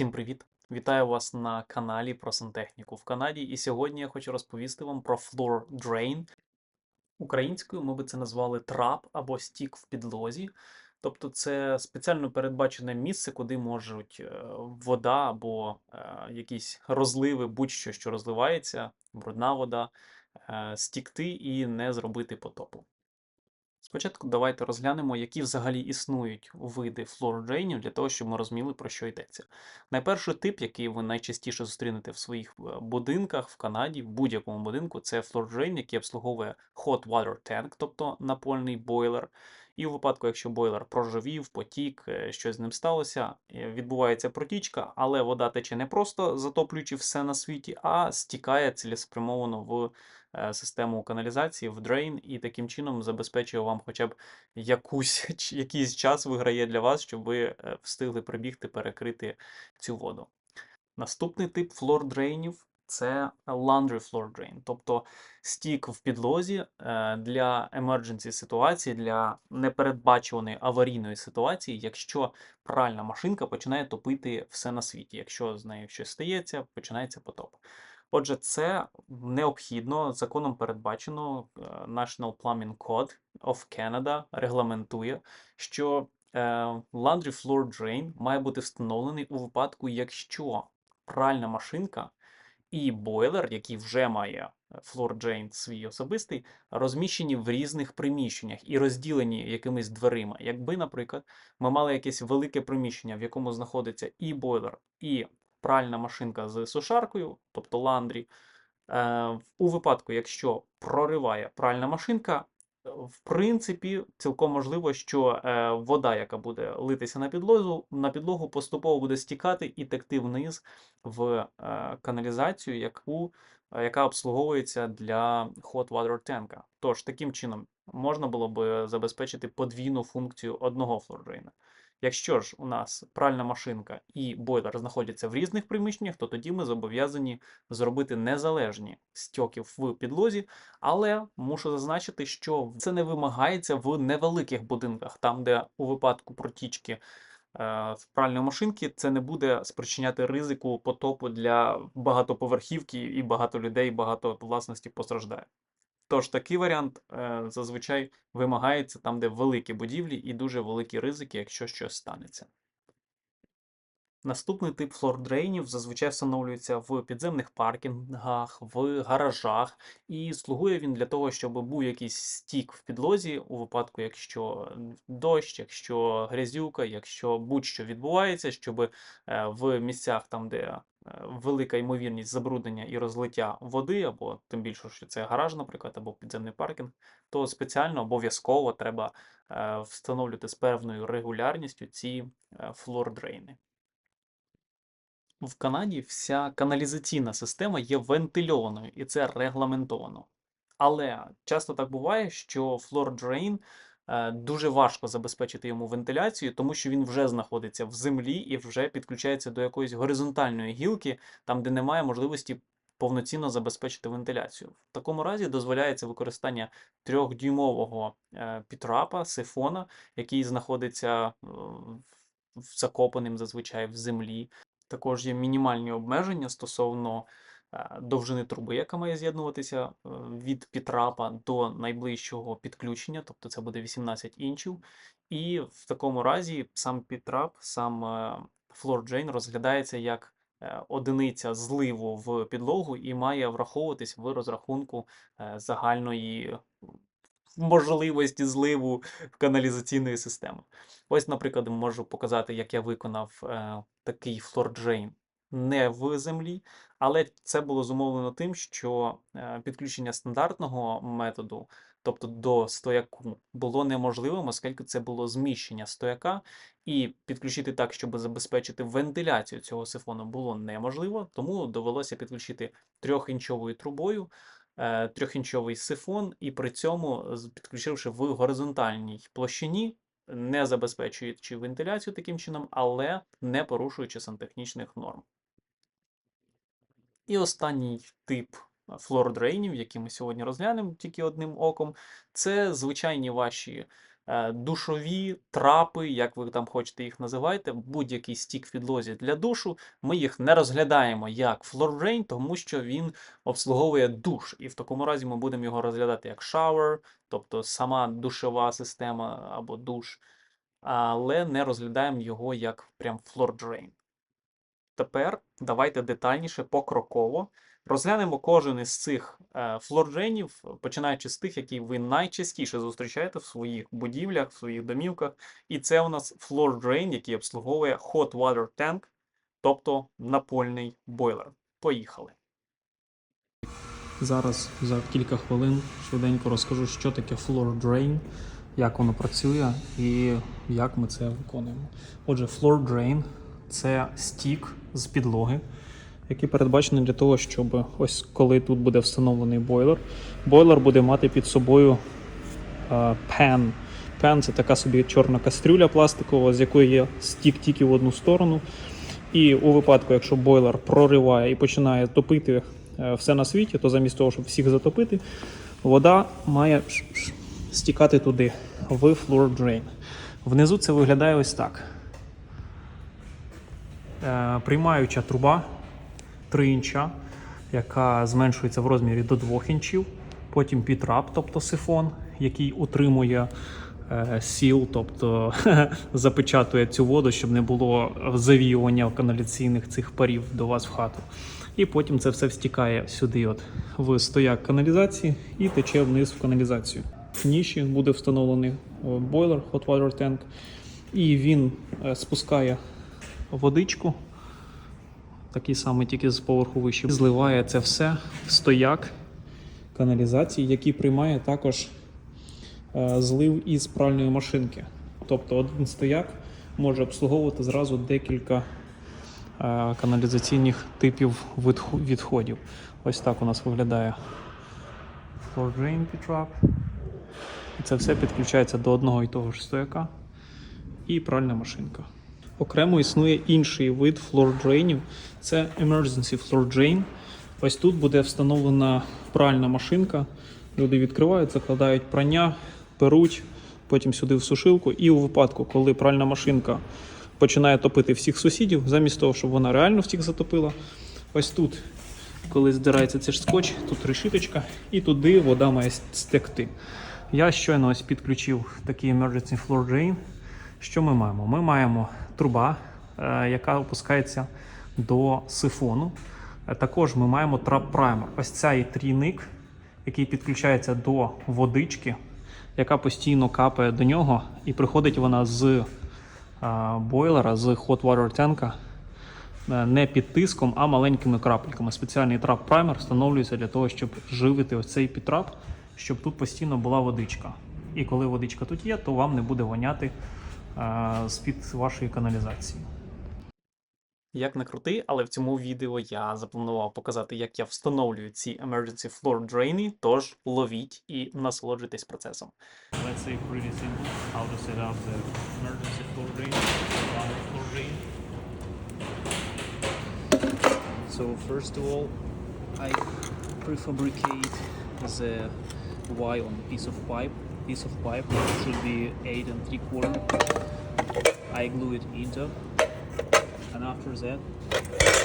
Всім привіт! Вітаю вас на каналі про сантехніку в Канаді. І сьогодні я хочу розповісти вам про floor drain. Українською ми би це назвали трап або стік в підлозі. Тобто це спеціально передбачене місце, куди можуть е, вода або е, якісь розливи, будь-що, що розливається, брудна вода, е, стікти і не зробити потопу. Спочатку давайте розглянемо, які взагалі існують види флордрейнів для того, щоб ми розуміли, про що йдеться. Найперший тип, який ви найчастіше зустрінете в своїх е, будинках в Канаді, в будь-якому будинку, це флордрейн, який обслуговує hot water tank, тобто напольний бойлер. І у випадку, якщо бойлер проживів, потік, е, щось з ним сталося, е, відбувається протічка, але вода тече не просто затоплюючи все на світі, а стікає цілеспрямовано в систему каналізації, в дрейн, і таким чином забезпечує вам хоча б якусь, якийсь час виграє для вас, щоб ви е, встигли прибігти, перекрити цю воду. Наступний тип флор-дрейнів це laundry floor drain, тобто стік в підлозі е, для emergency ситуації, для непередбачуваної аварійної ситуації, якщо пральна машинка починає топити все на світі. Якщо з нею щось стається, починається потоп. Отже, це необхідно, законом передбачено, е, National Plumbing Code of Canada регламентує, що е, laundry floor drain має бути встановлений у випадку, якщо пральна машинка і бойлер, який вже має floor drain свій особистий, розміщені в різних приміщеннях і розділені якимись дверима. Якби, наприклад, ми мали якесь велике приміщення, в якому знаходиться і бойлер, і пральна машинка з сушаркою, тобто ландрі, е, у випадку, якщо прориває пральна машинка, в принципі, цілком можливо, що е, вода, яка буде литися на підлогу, на підлогу, поступово буде стікати і текти вниз в е, каналізацію, яку, яка обслуговується для hot water tank. Тож, таким чином можна було б забезпечити подвійну функцію одного флордрейна. Якщо ж у нас пральна машинка і бойлер знаходяться в різних приміщеннях, то тоді ми зобов'язані зробити незалежні стьоки в підлозі, але мушу зазначити, що це не вимагається в невеликих будинках, там, де у випадку протічки е, в пральної машинки це не буде спричиняти ризику потопу для багатоповерхівки і багато людей, багато власності постраждає. Тож такий варіант е, зазвичай вимагається там, де великі будівлі і дуже великі ризики, якщо щось станеться. Наступний тип флордрейнів зазвичай встановлюється в підземних паркінгах, в гаражах, і слугує він для того, щоб був якийсь стік в підлозі у випадку, якщо дощ, якщо грязюка, якщо будь-що відбувається, щоб е, в місцях там, де велика ймовірність забруднення і розлиття води, або тим більше, що це гараж, наприклад, або підземний паркінг, то спеціально обов'язково треба е, встановлювати з певною регулярністю ці флордрейни. В Канаді вся каналізаційна система є вентильованою, і це регламентовано. Але часто так буває, що е, дуже важко забезпечити йому вентиляцію, тому що він вже знаходиться в землі і вже підключається до якоїсь горизонтальної гілки, там, де немає можливості повноцінно забезпечити вентиляцію. В такому разі дозволяється використання трьохдюймового е, підрапа, сифона, який знаходиться е, закопаним зазвичай в землі. Також є мінімальні обмеження стосовно е, довжини труби, яка має з'єднуватися е, від підтрапа до найближчого підключення, тобто це буде 18 інчів. І в такому разі сам підтрап, сам е, drain розглядається як е, одиниця зливу в підлогу і має враховуватись в розрахунку е, загальної можливості зливу каналізаційної системи. Ось, наприклад, можу показати, як я виконав е, такий флорджейн не в землі, але це було зумовлено тим, що е, підключення стандартного методу, тобто до стояку, було неможливим, оскільки це було зміщення стояка, і підключити так, щоб забезпечити вентиляцію цього сифону, було неможливо, тому довелося підключити трьохінчовою трубою е, трьохінчовий сифон, і при цьому підключивши в горизонтальній площині, не забезпечуючи вентиляцію таким чином, але не порушуючи сантехнічних норм. І останній тип флордрейнів, який ми сьогодні розглянемо тільки одним оком, це звичайні ваші е, душові трапи, як ви там хочете їх називайте, будь-який стік в підлозі для душу, ми їх не розглядаємо як drain, тому що він обслуговує душ. І в такому разі ми будемо його розглядати як shower, тобто сама душова система або душ, але не розглядаємо його як прям drain. Тепер давайте детальніше, покроково розглянемо кожен із цих е, флордженів, починаючи з тих, які ви найчастіше зустрічаєте в своїх будівлях, в своїх домівках. І це у нас drain, який обслуговує hot water tank, тобто напольний бойлер. Поїхали. Зараз за кілька хвилин швиденько розкажу, що таке floor drain, як воно працює і як ми це виконуємо. Отже, floor drain це стік з підлоги, який передбачений для того, щоб ось коли тут буде встановлений бойлер, бойлер буде мати під собою е, пен. Пен це така собі чорна кастрюля пластикова, з якої є стік тільки в одну сторону. І у випадку, якщо бойлер прориває і починає топити е, все на світі, то замість того, щоб всіх затопити, вода має стікати туди, в floor drain. Внизу це виглядає ось так. Е, Приймаюча труба 3 інча, яка зменшується в розмірі до 2 інчів. Потім підраб, тобто сифон, який утримує е, сіл, тобто запечатує цю воду, щоб не було завіювання каналіційних цих парів до вас в хату. І потім це все встікає сюди, от в стояк каналізації і тече вниз в каналізацію. В ніші буде встановлений е, бойлер Hot Water Tank, і він спускає водичку, такий самий тільки з поверху вище, зливає це все в стояк каналізації, який приймає також е, злив із пральної машинки. Тобто один стояк може обслуговувати зразу декілька е, каналізаційних типів відходів. Ось так у нас виглядає drain trap. Це все підключається до одного і того ж стояка і пральна машинка. Окремо існує інший вид флордрейнів. Це emergency floor drain. Ось тут буде встановлена пральна машинка. Люди відкривають, закладають прання, перуть, потім сюди в сушилку. І у випадку, коли пральна машинка починає топити всіх сусідів, замість того, щоб вона реально всіх затопила, ось тут, коли здирається цей ж скотч, тут решіточка, і туди вода має стекти. Я щойно ось підключив такий emergency floor drain. Що ми маємо? Ми маємо труба, е, яка опускається до сифону. Е, Також ми маємо трап праймер. Ось цей трійник, який підключається до водички, яка постійно капає до нього, і приходить вона з е, бойлера, з hot water tank, не під тиском, а маленькими крапельками. Спеціальний трап праймер встановлюється для того, щоб живити ось цей підтрап, щоб тут постійно була водичка. І коли водичка тут є, то вам не буде воняти з-під вашої каналізації. Як не крути, але в цьому відео я запланував показати, як я встановлюю ці emergency floor drain, тож ловіть і насолоджуйтесь процесом. Let's say pretty simple how to set up the emergency floor drain, the floor drain. So first of all, I prefabricate the Y on piece of pipe. Piece of pipe should be eight and three quarter. I glue it into, and after that,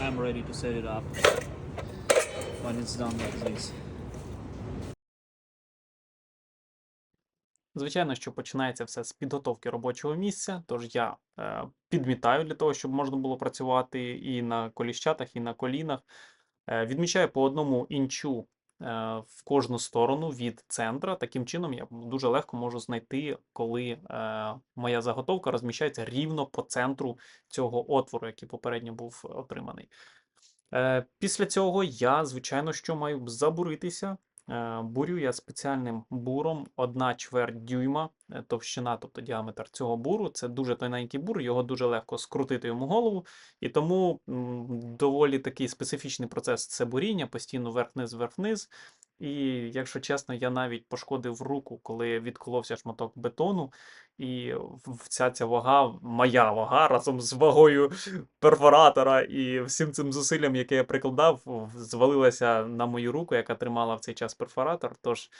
I'm ready to set it up when it's done like this. Звичайно, що починається все з підготовки робочого місця, тож я е, підмітаю для того, щоб можна було працювати і на коліщатах, і на колінах. Е, відмічаю по одному інчу в кожну сторону від центра. Таким чином я дуже легко можу знайти, коли е, моя заготовка розміщається рівно по центру цього отвору, який попередньо був отриманий. Е, Після цього я, звичайно, що маю забуритися. Е, Бурю я спеціальним буром 1 чверть дюйма е, товщина, тобто діаметр цього буру. Це дуже тоненький бур, його дуже легко скрутити йому голову. І тому доволі такий специфічний процес це буріння, постійно верх-низ, вверх-вниз. І, якщо чесно, я навіть пошкодив руку, коли відколовся шматок бетону, і вся ця вага, моя вага разом з вагою перфоратора і всім цим зусиллям, яке я прикладав, звалилася на мою руку, яка тримала в цей час перфоратор. Тож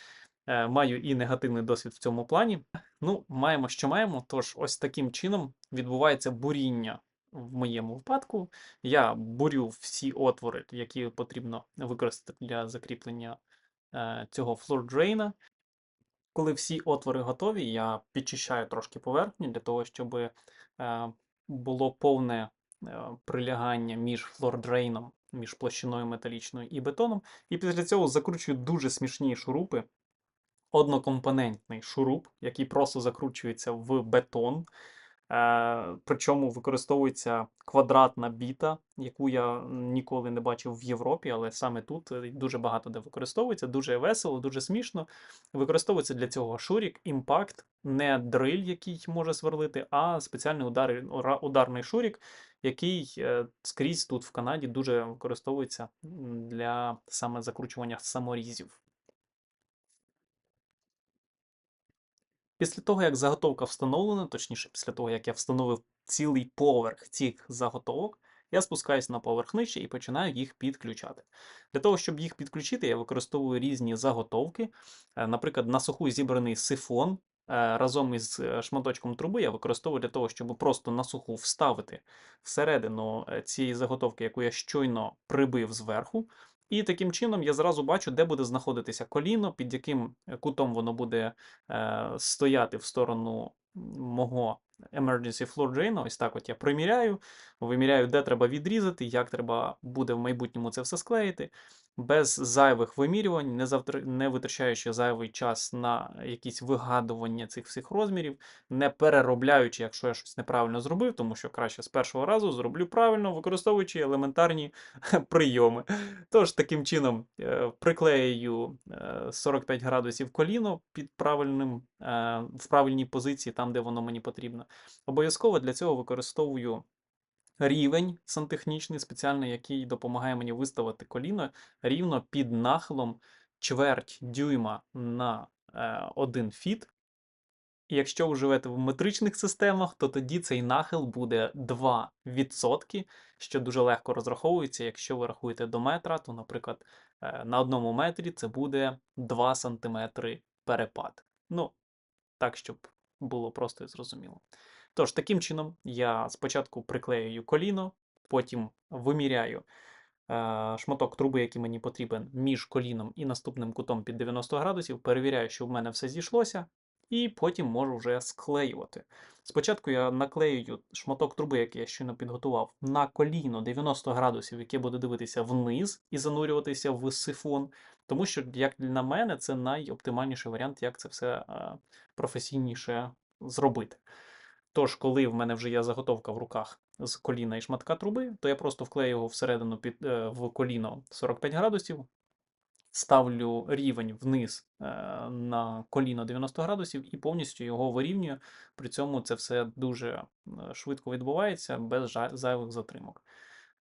Е, Маю і негативний досвід в цьому плані. Ну, маємо, що маємо. Тож, ось таким чином відбувається буріння в моєму випадку. Я бурю всі отвори, які потрібно використати для закріплення цього флордрейна. Коли всі отвори готові, я підчищаю трошки поверхню для того, щоб е, було повне е, прилягання між флордрейном, між площиною металічною і бетоном. І після цього закручую дуже смішні шурупи. Однокомпонентний шуруп, який просто закручується в бетон. Е, причому використовується квадратна біта, яку я ніколи не бачив в Європі, але саме тут е, дуже багато де використовується, дуже весело, дуже смішно. Використовується для цього шурік, імпакт, не дриль, який може сверлити, а спеціальний удар, ударний шурік, який е, скрізь тут в Канаді дуже використовується для саме закручування саморізів. Після того, як заготовка встановлена, точніше, після того, як я встановив цілий поверх цих заготовок, я спускаюся на поверх нижче і починаю їх підключати. Для того, щоб їх підключити, я використовую різні заготовки. Е, Наприклад, на суху зібраний сифон е, разом із е, шматочком труби я використовую для того, щоб просто на суху вставити всередину цієї заготовки, яку я щойно прибив зверху. І таким чином я зразу бачу, де буде знаходитися коліно, під яким е, кутом воно буде е, стояти в сторону мого emergency floor drain. Ось так от я приміряю, виміряю, де треба відрізати, як треба буде в майбутньому це все склеїти, без зайвих вимірювань, не, завтр... не витрачаючи зайвий час на якісь вигадування цих всіх розмірів, не переробляючи, якщо я щось неправильно зробив, тому що краще з першого разу зроблю правильно, використовуючи елементарні прийоми. Тож, таким чином, е, приклею е, 45 градусів коліно під правильним, е, в правильній позиції, там, де воно мені потрібно. Обов'язково для цього використовую рівень сантехнічний, спеціальний, який допомагає мені виставити коліно рівно під нахилом чверть дюйма на е, один фіт. І якщо ви живете в метричних системах, то тоді цей нахил буде 2%, що дуже легко розраховується. Якщо ви рахуєте до метра, то, наприклад, е, на одному метрі це буде 2 см перепад. Ну, так, щоб було просто і зрозуміло. Тож, таким чином, я спочатку приклеюю коліно, потім виміряю е, шматок труби, який мені потрібен між коліном і наступним кутом під 90 градусів, перевіряю, що в мене все зійшлося, і потім можу вже склеювати. Спочатку я наклеюю шматок труби, який я щойно підготував, на коліно 90 градусів, яке буде дивитися вниз і занурюватися в сифон. Тому що, як на мене, це найоптимальніший варіант, як це все е, професійніше зробити. Тож, коли в мене вже є заготовка в руках з коліна і шматка труби, то я просто вклею його всередину під, е, в коліно 45 градусів, ставлю рівень вниз е, на коліно 90 градусів і повністю його вирівнюю. При цьому це все дуже е, швидко відбувається, без зайвих затримок.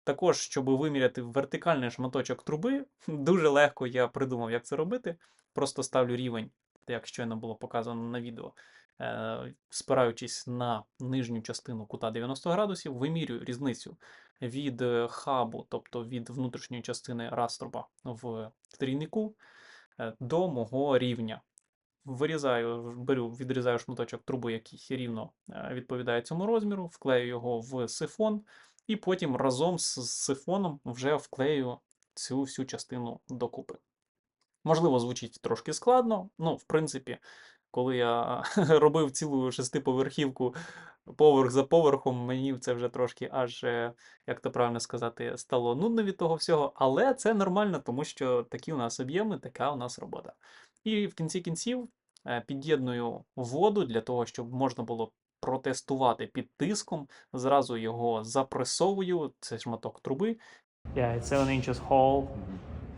Також, щоб виміряти вертикальний шматочок труби, дуже легко я придумав, як це робити. Просто ставлю рівень, як щойно було показано на відео, спираючись на нижню частину кута 90 градусів, вимірюю різницю від е, хабу, тобто від внутрішньої частини раструба в трійнику е, до мого рівня. Вирізаю, беру, відрізаю шматочок труби, який рівно е, відповідає цьому розміру, вклею його в сифон, і потім разом з сифоном вже вклею цю всю частину докупи. Можливо, звучить трошки складно, ну, в принципі, коли я робив цілу шестиповерхівку поверх за поверхом, мені це вже трошки аж, е, як то правильно сказати, стало нудно від того всього, але це нормально, тому що такі у нас об'єми, така у нас робота. І в кінці кінців е, під'єдную воду для того, щоб можна було протестувати під тиском. Зразу його запресовую, це шматок труби. Yeah, it's 7 inches hole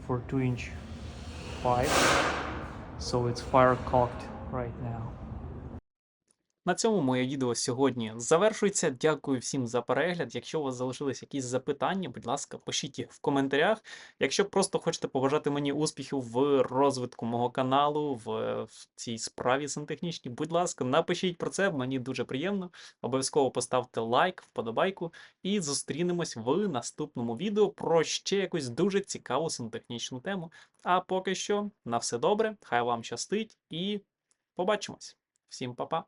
for 2 inch pipe. So it's fire cocked right now. На цьому моє відео сьогодні завершується. Дякую всім за перегляд. Якщо у вас залишились якісь запитання, будь ласка, пишіть їх в коментарях. Якщо просто хочете побажати мені успіхів в розвитку мого каналу, в, в цій справі сантехнічній, будь ласка, напишіть про це, мені дуже приємно. Обов'язково поставте лайк, вподобайку, і зустрінемось в наступному відео про ще якусь дуже цікаву сантехнічну тему. А поки що, на все добре, хай вам щастить і побачимось. Всім па-па!